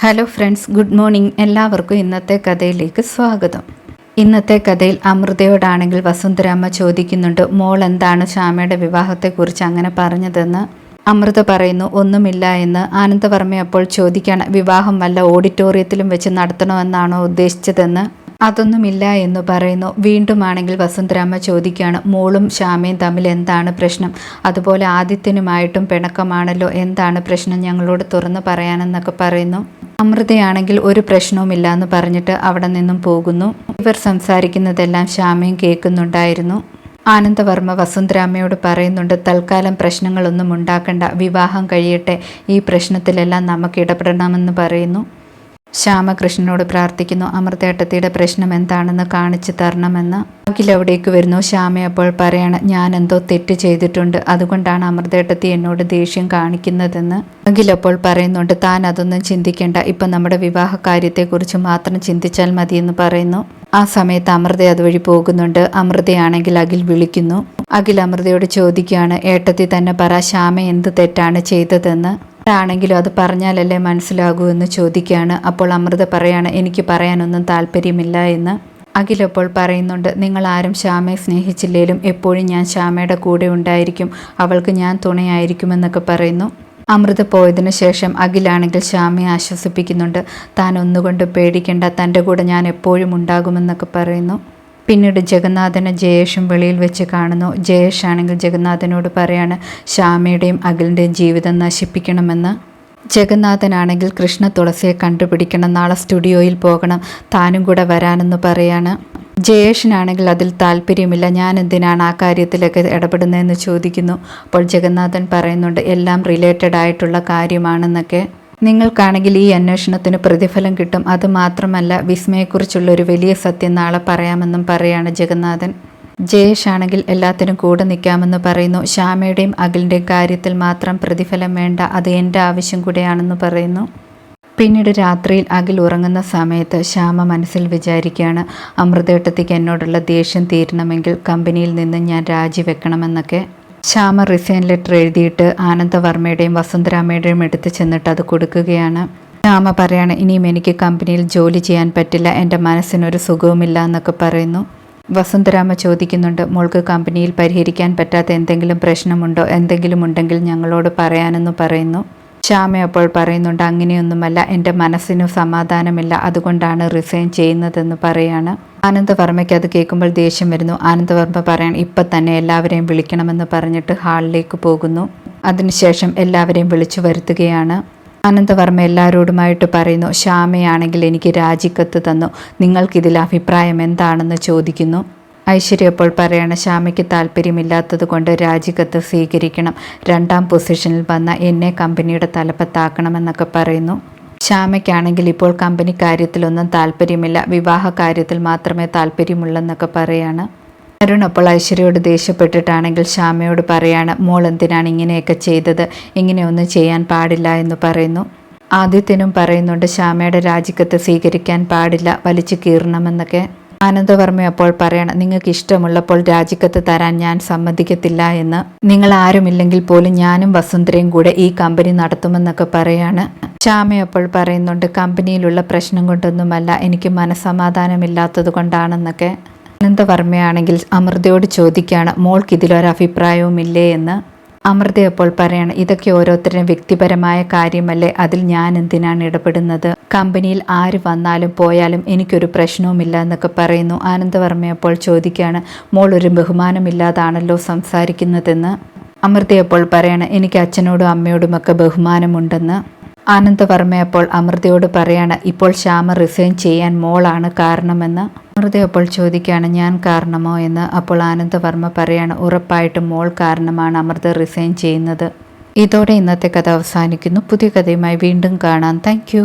Hello friends good morning എല്ലാവർക്കും ഇന്നത്തെ കഥയിലേക്ക് സ്വാഗതം. ഇന്നത്തെ കഥയിൽ അമൃതയോടാണെങ്കിൽ വസുന്ധരാമ്മ ചോദിക്കുന്നുണ്ട് മോൾ എന്താണ് ശ്യാമയുടെ വിവാഹത്തെക്കുറിച്ച് അങ്ങനെ പറഞ്ഞതെന്ന്? അമൃത പറയുന്നു ഒന്നുമില്ല എന്ന്. ആനന്ദവർമ്മ അപ്പോൾ ചോദിക്കാണ് വിവാഹം വല്ല ഓഡിറ്റോറിയത്തിലും വെച്ച് നടത്തണമെന്നാണോ ഉദ്ദേശിച്ചതെന്ന്? അതൊന്നുമില്ല എന്ന് പറയുന്നു. വീണ്ടുമാണെങ്കിൽ വസുന്ധരാമ്മ ചോദിക്കുകയാണ് മോളും ശ്യാമയും തമ്മിൽ എന്താണ് പ്രശ്നം? അതുപോലെ ആദിത്യനുമായിട്ടും പിണക്കമാണല്ലോ എന്താണ് പ്രശ്നം ഞങ്ങളോട് തുറന്ന് പറയാനെന്നൊക്കെ പറയുന്നു. അമൃതയാണെങ്കിൽ ഒരു പ്രശ്നവുമില്ല എന്ന് പറഞ്ഞിട്ട് അവിടെ നിന്നും പോകുന്നു. ഇവർ സംസാരിക്കുന്നതെല്ലാം ശ്യാമയും കേൾക്കുന്നുണ്ടായിരുന്നു. ആനന്ദവർമ്മ വസുന്ധരാമയോട് പറയുന്നുണ്ട് തൽക്കാലം പ്രശ്നങ്ങളൊന്നും ഉണ്ടാക്കണ്ട വിവാഹം കഴിയട്ടെ ഈ പ്രശ്നത്തിലെല്ലാം നമുക്ക് ഇടപെടണമെന്ന് പറയുന്നു. ശ്യാമകൃഷ്ണനോട് പ്രാർത്ഥിക്കുന്നു അമൃതേട്ടത്തിയുടെ പ്രശ്നം എന്താണെന്ന് കാണിച്ചു തരണമെന്ന്. അഖിൽ അവിടേക്ക് വരുന്നു ശ്യാമ അപ്പോൾ പറയാണ് ഞാൻ എന്തോ തെറ്റ് ചെയ്തിട്ടുണ്ട് അതുകൊണ്ടാണ് അമൃതേട്ടത്തി എന്നോട് ദേഷ്യം കാണിക്കുന്നതെന്ന്. അഖിൽ അപ്പോൾ പറയുന്നുണ്ട് താൻ അതൊന്നും ചിന്തിക്കേണ്ട ഇപ്പൊ നമ്മുടെ വിവാഹ കാര്യത്തെക്കുറിച്ച് മാത്രം ചിന്തിച്ചാൽ മതിയെന്ന് പറയുന്നു. ആ സമയത്ത് അമൃത അതുവഴി പോകുന്നുണ്ട് അമൃതയാണെങ്കിൽ അഖിൽ വിളിക്കുന്നു. അഖിൽ അമൃതയോട് ചോദിക്കുകയാണ് ഏട്ടത്തി തന്നെ പറ ശ്യാമ എന്ത് തെറ്റാണ് ചെയ്തതെന്ന്. ആണെങ്കിലും അത് പറഞ്ഞാലല്ലേ മനസ്സിലാകൂ എന്ന് ചോദിക്കുകയാണ്. അപ്പോൾ അമൃത പറയാണ് എനിക്ക് പറയാനൊന്നും താല്പര്യമില്ല എന്ന്. അഖിലപ്പോൾ പറയുന്നുണ്ട് നിങ്ങൾ ആരും ശ്യാമയെ സ്നേഹിച്ചില്ലേലും എപ്പോഴും ഞാൻ ശ്യാമയുടെ കൂടെ ഉണ്ടായിരിക്കും. അവൾക്ക് ഞാൻ തുണയായിരിക്കുമെന്നൊക്കെ പറയുന്നു. അമൃത പോയതിനു ശേഷം അഖിലാണെങ്കിൽ ശ്യാമയെ ആശ്വസിപ്പിക്കുന്നുണ്ട് താൻ ഒന്നുകൊണ്ട് പേടിക്കേണ്ട തന്റെ കൂടെ ഞാൻ എപ്പോഴും ഉണ്ടാകുമെന്നൊക്കെ പറയുന്നു. പിന്നീട് ജഗന്നാഥനെ ജയേഷും വെളിയിൽ വെച്ച് കാണുന്നു. ജയേഷ് ആണെങ്കിൽ ജഗന്നാഥനോട് പറയാണ് ശ്യാമയുടെയും അഖിലിന്റെയും ജീവിതം നശിപ്പിക്കണമെന്ന്. ജഗന്നാഥനാണെങ്കിൽ കൃഷ്ണ തുളസിയെ കണ്ടുപിടിക്കണം നാളെ സ്റ്റുഡിയോയിൽ പോകണം താനും കൂടെ വരാനെന്ന് പറയാണ്. ജയേഷിനാണെങ്കിൽ അതിൽ താല്പര്യമില്ല ഞാൻ എന്തിനാണ് ആ കാര്യത്തിലൊക്കെ ഇടപെടുന്നതെന്ന് ചോദിക്കുന്നു. അപ്പോൾ ജഗന്നാഥൻ പറയുന്നുണ്ട് എല്ലാം റിലേറ്റഡ് ആയിട്ടുള്ള കാര്യമാണെന്നൊക്കെ. നിങ്ങൾക്കാണെങ്കിൽ ഈ അന്വേഷണത്തിന് പ്രതിഫലം കിട്ടും. അത് മാത്രമല്ല വിസ്മയെക്കുറിച്ചുള്ള ഒരു വലിയ സത്യം നാളെ പറയാമെന്നും പറയാണ് ജഗന്നാഥൻ. ജയേഷ് ആണെങ്കിൽ എല്ലാത്തിനും കൂടെ നിൽക്കാമെന്ന് പറയുന്നു. ശ്യാമയുടെയും അഖിലിന്റെയും കാര്യത്തിൽ മാത്രം പ്രതിഫലം വേണ്ട. അത് എന്റെ ആവശ്യം കൂടെയാണെന്ന് പറയുന്നു. പിന്നീട് രാത്രിയിൽ അഖിൽ ഉറങ്ങുന്ന സമയത്ത് ശ്യാമ മനസ്സിൽ വിചാരിക്കുകയാണ് അമൃതേട്ടത്തേക്ക് എന്നോടുള്ള ദേഷ്യം തീരണമെങ്കിൽ കമ്പനിയിൽ നിന്ന് ഞാൻ രാജിവെക്കണമെന്നൊക്കെ. ശ്യാമ റിസൈൻ ലെറ്റർ എഴുതിയിട്ട് ആനന്ദവർമ്മയുടെയും വസുന്ധരാമയുടെയും എടുത്ത് ചെന്നിട്ട് അത് കൊടുക്കുകയാണ്. ശ്യാമ പറയാണ് ഇനിയും എനിക്ക് കമ്പനിയിൽ ജോലി ചെയ്യാൻ പറ്റില്ല എന്റെ മനസ്സിനൊരു സുഖവുമില്ല എന്നൊക്കെ പറയുന്നു. വസുന്ധരാമ ചോദിക്കുന്നുണ്ട് മോൾക്ക് കമ്പനിയിൽ പരിഹരിക്കാൻ പറ്റാത്ത എന്തെങ്കിലും പ്രശ്നമുണ്ടോ? എന്തെങ്കിലും ഉണ്ടെങ്കിൽ ഞങ്ങളോട് പറയാനെന്ന് പറയുന്നു. ശ്യാമ അപ്പോൾ പറയുന്നുണ്ട് അങ്ങനെയൊന്നുമല്ല എന്റെ മനസ്സിന് സമാധാനമില്ല അതുകൊണ്ടാണ് റിസൈൻ ചെയ്യുന്നതെന്ന് പറയാണ്. ആനന്ദവർമ്മയ്ക്ക് അത് കേൾക്കുമ്പോൾ ദേഷ്യം വരുന്നു. ആനന്ദവർമ്മ പറയാൻ ഇപ്പം തന്നെ എല്ലാവരെയും വിളിക്കണമെന്ന് പറഞ്ഞിട്ട് ഹാളിലേക്ക് പോകുന്നു. അതിനുശേഷം എല്ലാവരെയും വിളിച്ചു വരുത്തുകയാണ്. ആനന്ദവർമ്മ എല്ലാവരോടുമായിട്ട് പറയുന്നു ശ്യാമയാണെങ്കിൽ എനിക്ക് രാജിക്കത്ത് തന്നു. നിങ്ങൾക്കിതിൽ അഭിപ്രായം എന്താണെന്ന് ചോദിക്കുന്നു. ഐശ്വര്യ അപ്പോൾ പറയണ ശ്യാമയ്ക്ക് താല്പര്യമില്ലാത്തത് കൊണ്ട് രാജിക്കത്ത് സ്വീകരിക്കണം. രണ്ടാം പൊസിഷനിൽ വന്ന എന്നെ കമ്പനിയുടെ തലപ്പത്താക്കണമെന്നൊക്കെ പറയുന്നു. ശ്യാമയ്ക്കാണെങ്കിൽ ഇപ്പോൾ കമ്പനി കാര്യത്തിലൊന്നും താല്പര്യമില്ല. വിവാഹ കാര്യത്തിൽ മാത്രമേ താല്പര്യമുള്ളെന്നൊക്കെ പറയാണ്. അരുൺ അപ്പോൾ ഐശ്വര്യയോട് ദേഷ്യപ്പെട്ടിട്ടാണെങ്കിൽ ശ്യാമയോട് പറയാണ് മോൾ എന്തിനാണ് ഇങ്ങനെയൊക്കെ ചെയ്തത്? ഇങ്ങനെയൊന്നും ചെയ്യാൻ പാടില്ല എന്ന് പറയുന്നു. ആദിത്യനും പറയുന്നുണ്ട് ശ്യാമയുടെ രാജിക്കത്ത് സ്വീകരിക്കാൻ പാടില്ല വലിച്ചു കീറണമെന്നൊക്കെ. ആനന്ദവർമ്മ അപ്പോൾ പറയണം നിങ്ങൾക്ക് ഇഷ്ടമുള്ളപ്പോൾ രാജിക്കത്ത് തരാൻ ഞാൻ സമ്മതിക്കത്തില്ല എന്ന്. നിങ്ങൾ ആരുമില്ലെങ്കിൽ പോലും ഞാനും വസുന്ധരയും കൂടെ ഈ കമ്പനി നടത്തുമെന്നൊക്കെ പറയാണ്. ശ്യാമ പറയുന്നുണ്ട് കമ്പനിയിലുള്ള പ്രശ്നം കൊണ്ടൊന്നുമല്ല എനിക്ക് മനസമാധാനമില്ലാത്തത് കൊണ്ടാണെന്നൊക്കെ. ആനന്ദവർമ്മയാണെങ്കിൽ അമൃതയോട് ചോദിക്കുകയാണ് മോൾക്ക് ഇതിലൊരു അഭിപ്രായവുമില്ലേ എന്ന്. അമൃത അപ്പോൾ പറയണം ഇതൊക്കെ ഓരോരുത്തരും വ്യക്തിപരമായ കാര്യമല്ലേ? അതിൽ ഞാൻ എന്തിനാണ് ഇടപെടുന്നത്? കമ്പനിയിൽ ആര് വന്നാലും പോയാലും എനിക്കൊരു പ്രശ്നവുമില്ല എന്നൊക്കെ പറയുന്നു. ആനന്ദവർമ്മ അപ്പോൾ ചോദിക്കുകയാണ് മോൾ ഒരു ബഹുമാനമില്ലാതാണല്ലോ സംസാരിക്കുന്നതെന്ന്? അമൃത പറയണം പറയാണ് എനിക്ക് അച്ഛനോടും അമ്മയോടുമൊക്കെ ബഹുമാനമുണ്ടെന്ന്. ആനന്ദവർമ്മ അപ്പോൾ അമൃതയോട് പറയാണ് ഇപ്പോൾ ശ്യാമ റിസൈൻ ചെയ്യാൻ മോളാണ് കാരണമെന്ന്. അമൃത അപ്പോൾ ചോദിക്കുകയാണ് ഞാൻ കാരണമോ? എന്ന് അപ്പോൾ ആനന്ദവർമ്മ പറയാണ് ഉറപ്പായിട്ടും മോൾ കാരണമാണ് അമൃത റിസൈൻ ചെയ്യുന്നത്. ഇതോടെ ഇന്നത്തെ കഥ അവസാനിക്കുന്നു. പുതിയ കഥയുമായി വീണ്ടും കാണാം. താങ്ക്